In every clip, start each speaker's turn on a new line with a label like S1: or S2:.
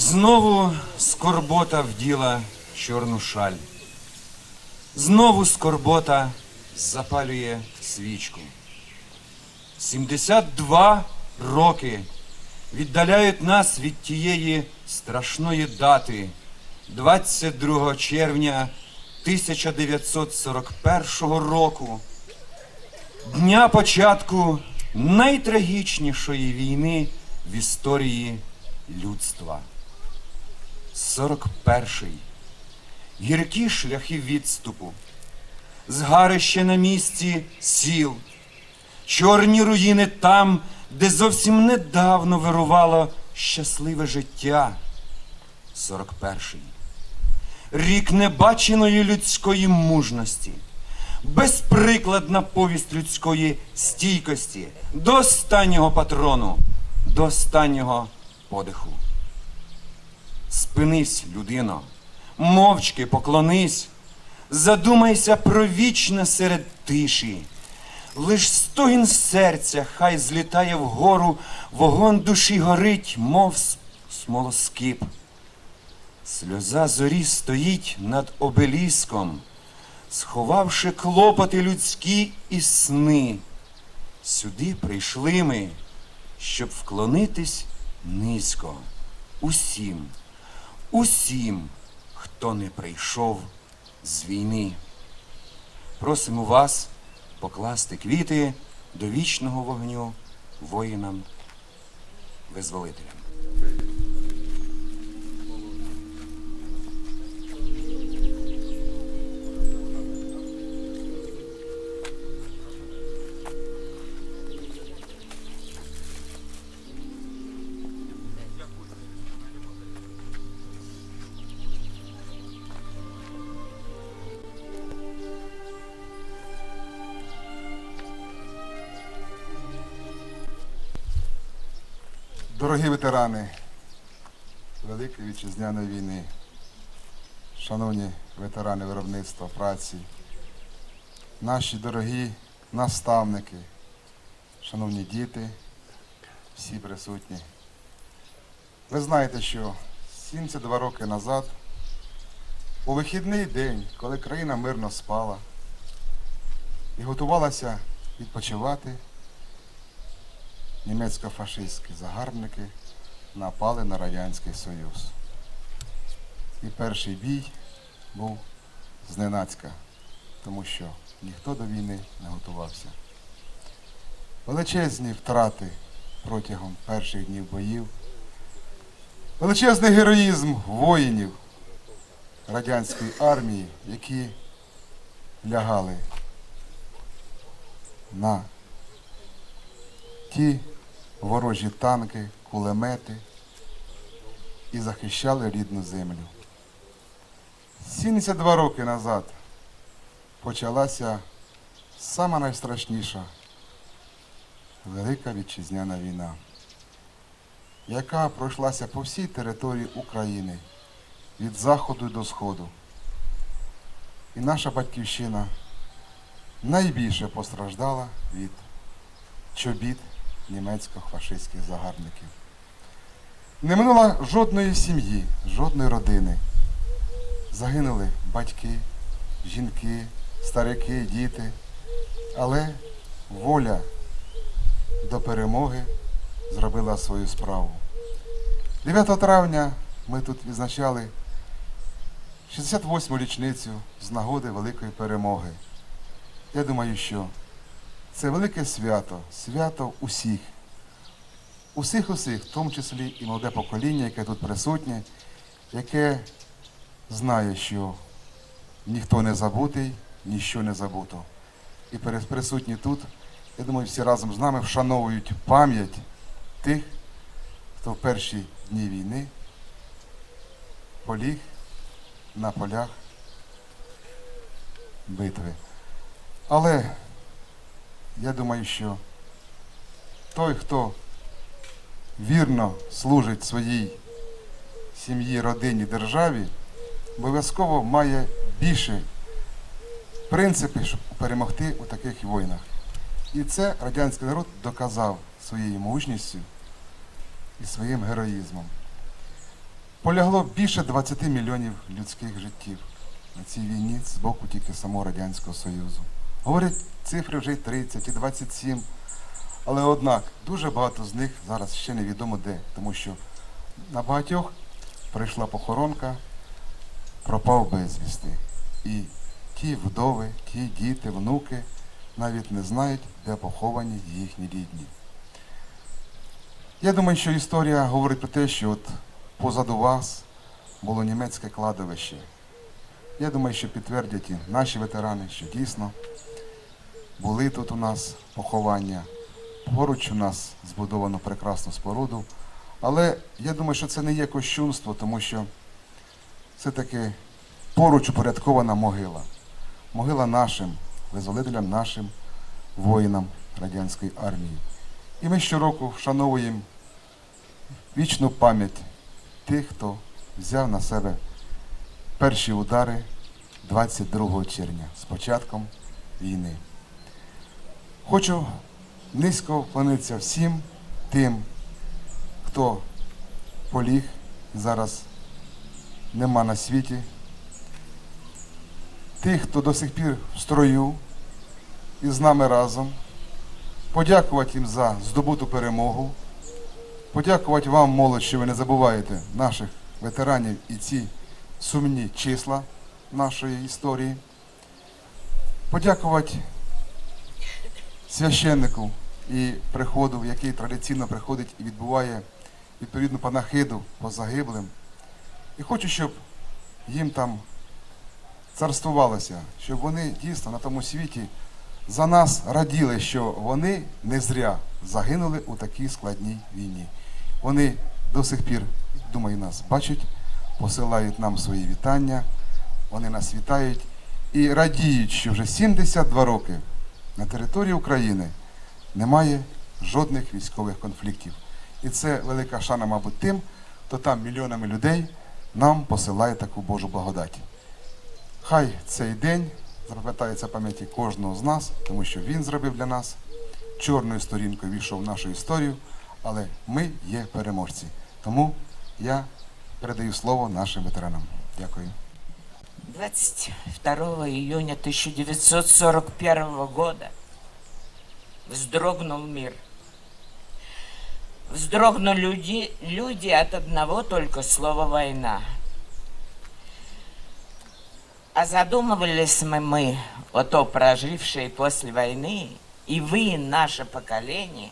S1: Знову скорбота вділа чорну шаль. Знову скорбота запалює свічку. 72 роки віддаляють нас від тієї страшної дати 22 червня 1941 року, дня початку найтрагічнішої війни в історії людства. 41-й. Гіркі шляхи відступу, згарище на місці сіл, чорні руїни там, де зовсім недавно вирувало щасливе життя. 41-й. Рік небаченої людської мужності, безприкладна повість людської стійкості до останнього патрону, до останнього подиху. Спинись, людино, мовчки поклонись, задумайся про вічне серед тиші. Лиш стогін серця хай злітає вгору, вогонь душі горить, мов смолоскип. Сльоза зорі стоїть над обеліском, сховавши клопоти людські і сни. Сюди прийшли ми, щоб вклонитись низько усім, усім, хто не прийшов з війни. Просимо вас покласти квіти до вічного вогню воїнам
S2: Дорогі ветерани Великої вітчизняної війни, шановні ветерани виробництва праці, наші дорогі наставники, шановні діти, всі присутні. Ви знаєте, що 72 роки назад, у вихідний день, коли країна мирно спала і готувалася відпочивати, німецько-фашистські загарбники напали на Радянський Союз. І перший бій був зненацька, тому що ніхто до війни не готувався. Величезні втрати протягом перших днів боїв, величезний героїзм воїнів радянської армії, які лягали на ті ворожі танки, кулемети і захищали рідну землю. 72 роки назад почалася сама найстрашніша Велика Вітчизняна війна, яка пройшлася по всій території України від заходу до сходу. І наша батьківщина найбільше постраждала від чобіт німецько-фашистських загарбників. Не минула жодної сім'ї, жодної родини. Загинули батьки, жінки, старики, діти. Але воля до перемоги зробила свою справу. 9 травня ми тут відзначали 68-му річницю з нагоди великої перемоги. Я думаю, що це велике свято, свято усіх. Усіх усіх, в тому числі і молоде покоління, яке тут присутнє, яке знає, що ніхто не забутий, ніщо не забуто. І присутні тут, я думаю, всі разом з нами вшановують пам'ять тих, хто в перші дні війни поліг на полях битви. Але я думаю, що той, хто вірно служить своїй сім'ї, родині, державі, обов'язково має більше принципів, щоб перемогти у таких війнах. І це радянський народ доказав своєю мужністю і своїм героїзмом. Полягло більше 20 мільйонів людських життів на цій війні з боку тільки самого Радянського Союзу. Говорять, цифри вже й 30 і 27. Але однак дуже багато з них зараз ще невідомо де, тому що на багатьох прийшла похоронка, пропав безвісти. І ті вдови, ті діти, внуки навіть не знають, де поховані їхні рідні. Я думаю, що історія говорить про те, що от позаду вас було німецьке кладовище. Я думаю, що підтвердять і наші ветерани, що дійсно були тут у нас поховання. Поруч у нас збудовано прекрасну споруду. Але я думаю, що це не є кощунство, тому що все-таки поруч упорядкована могила. Могила нашим, визволителям нашим воїнам радянської армії. І ми щороку вшановуємо вічну пам'ять тих, хто взяв на себе перші удари 22 червня з початком війни. Хочу низько вклонитися всім тим, хто поліг зараз нема на світі, тих, хто до сих пір в строю і з нами разом, подякувати їм за здобуту перемогу, подякувати вам, молодь, що ви не забуваєте наших ветеранів і ці сумні числа нашої історії. Подякувати священнику і приходу, який традиційно приходить і відбуває відповідну панахиду по загиблим. І хочу, щоб їм там царствувалося, щоб вони дійсно на тому світі за нас раділи, що вони не зря загинули у такій складній війні. Вони до сих пір, думаю, нас бачать, посилають нам свої вітання, вони нас вітають і радіють, що вже 72 роки на території України немає жодних військових конфліктів. І це велика шана, мабуть, тим, хто там мільйонами людей нам посилає таку Божу благодать. Хай цей день запам'ятається в пам'яті кожного з нас, тому що він зробив для нас чорною сторінкою війшов в нашу історію, але ми є переможці. Тому я передаю слово нашим ветеранам. Дякую.
S3: 22 июня 1941 года вздрогнул мир. Вздрогнули люди, люди от одного только слова «война». А задумывались мы, мы, о то прожившие после войны, и вы, наше поколение,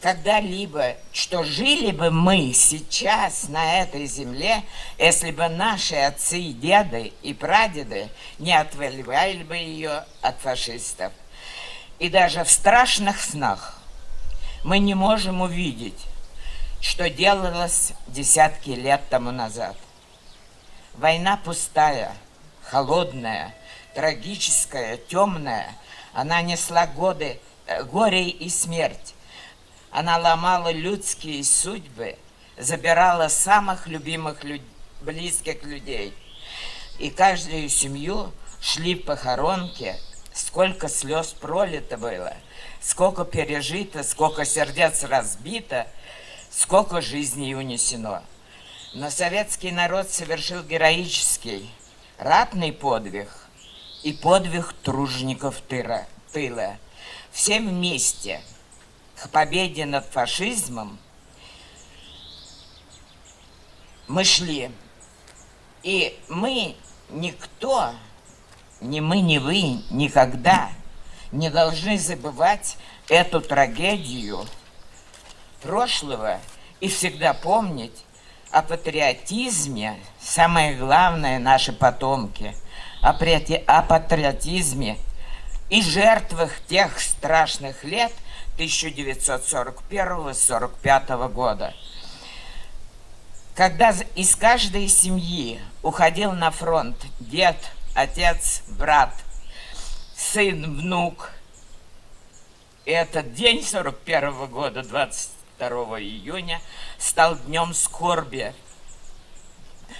S3: когда-либо, что жили бы мы сейчас на этой земле, если бы наши отцы и деды и прадеды не отвоевали бы ее от фашистов. И даже в страшных снах мы не можем увидеть, что делалось десятки лет тому назад. Война пустая, холодная, трагическая, темная. Она несла годы, э, горе и смерть. Она ломала людские судьбы, забирала самых любимых люд- близких людей. И каждую семью шли в похоронки, сколько слез пролито было, сколько пережито, сколько сердец разбито, сколько жизней унесено. Но советский народ совершил героический, ратный подвиг и подвиг тружеников тыра, тыла. Все вместе к победе над фашизмом мы шли. И мы, никто, ни мы, ни вы, никогда не должны забывать эту трагедию прошлого и всегда помнить о патриотизме, самое главное, наши потомки, о, патри- о патриотизме и жертвах тех страшных лет 1941-45 года. Когда из каждой семьи уходил на фронт дед, отец, брат, сын, внук, и этот день 41 года, 22 июня, стал днем скорби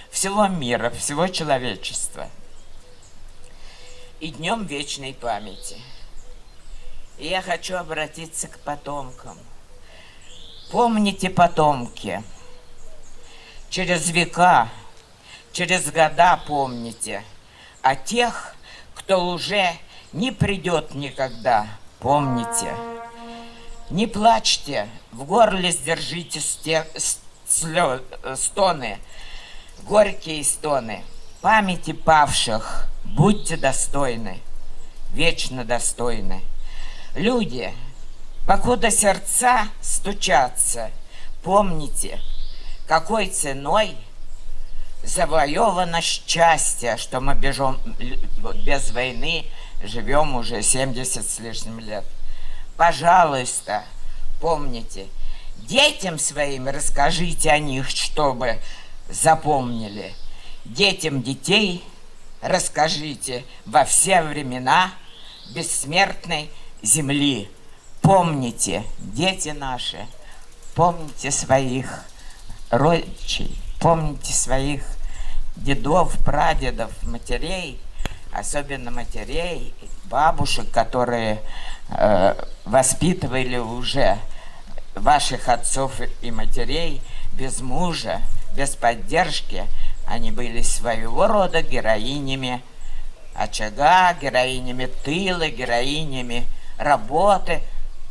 S3: всего мира, всего человечества и днем вечной памяти. Я хочу обратиться к потомкам. Помните, потомки, через века, через года помните. А тех, кто уже не придет никогда, помните. Не плачьте, в горле сдержите сте- слё- стоны, горькие стоны. Памяти павших будьте достойны, вечно достойны. Люди, покуда сердца стучатся, помните, какой ценой завоевано счастье, что мы бежим без войны, живем уже 70 с лишним лет. Пожалуйста, помните, детям своим расскажите о них, чтобы запомнили. Детям детей расскажите во все времена бессмертной земли. Помните, дети наши, помните своих родичей, помните своих дедов, прадедов, матерей, особенно матерей, бабушек, которые э, воспитывали уже ваших отцов и матерей без мужа, без поддержки. Они были своего рода героинями очага, героинями тыла, героинями работы,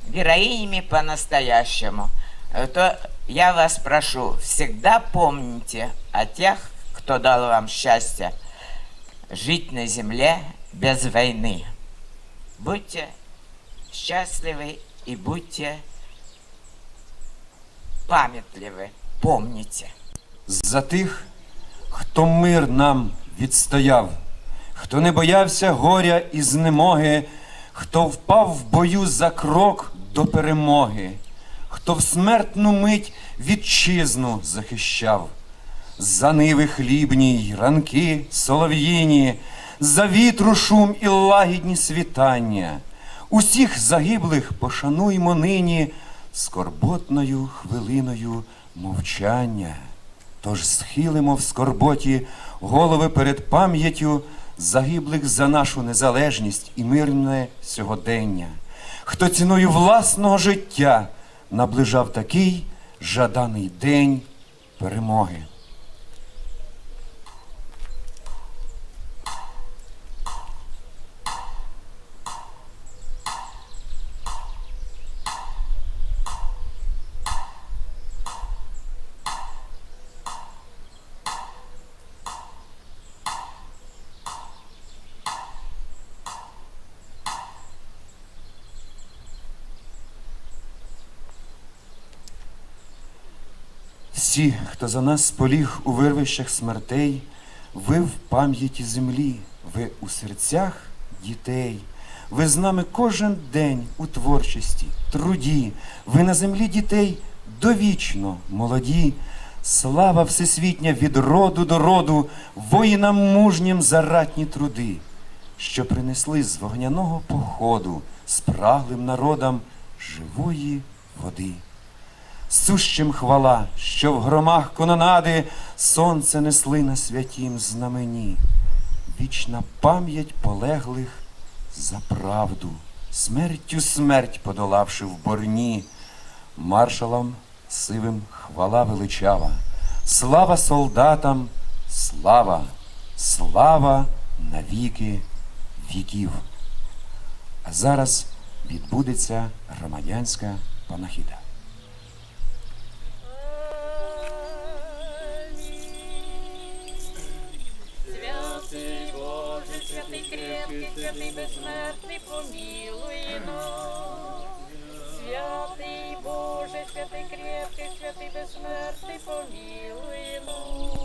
S3: героинями по-настоящему. Э, То я вас прошу, всегда помните о тех, кто дал вам счастье жить на земле без войны. Будьте счастливы и будьте памятливы, помните.
S1: За тих, хто мир нам відстояв, хто не боявся горя і знемоги, хто впав в бою за крок до перемоги, хто в смертну мить вітчизну захищав, за ниви хлібні й ранки солов'їні, за вітру шум і лагідні світання. Усіх загиблих пошануймо нині скорботною хвилиною мовчання. Тож схилимо в скорботі голови перед пам'яттю загиблих за нашу незалежність і мирне сьогодення, хто ціною власного життя наближав такий жаданий день перемоги. Всі, хто за нас поліг у вирвищах смертей, ви в пам'яті землі, ви у серцях дітей, ви з нами кожен день у творчості, труді, ви на землі дітей довічно молоді. Слава всесвітня від роду до роду, воїнам мужнім за ратні труди, що принесли з вогняного походу спраглим народам живої води. Сущим хвала, що в громах кононади сонце несли на святім знамені. Вічна пам'ять полеглих за правду, смертю смерть подолавши в борні, маршалам сивим хвала величава, слава солдатам, слава, слава навіки віків. А зараз відбудеться громадянська панахіда.
S4: Святий безсмертний, помилуй нас. Святий Боже, святий крепкий, святий безсмертний, помилуй нас.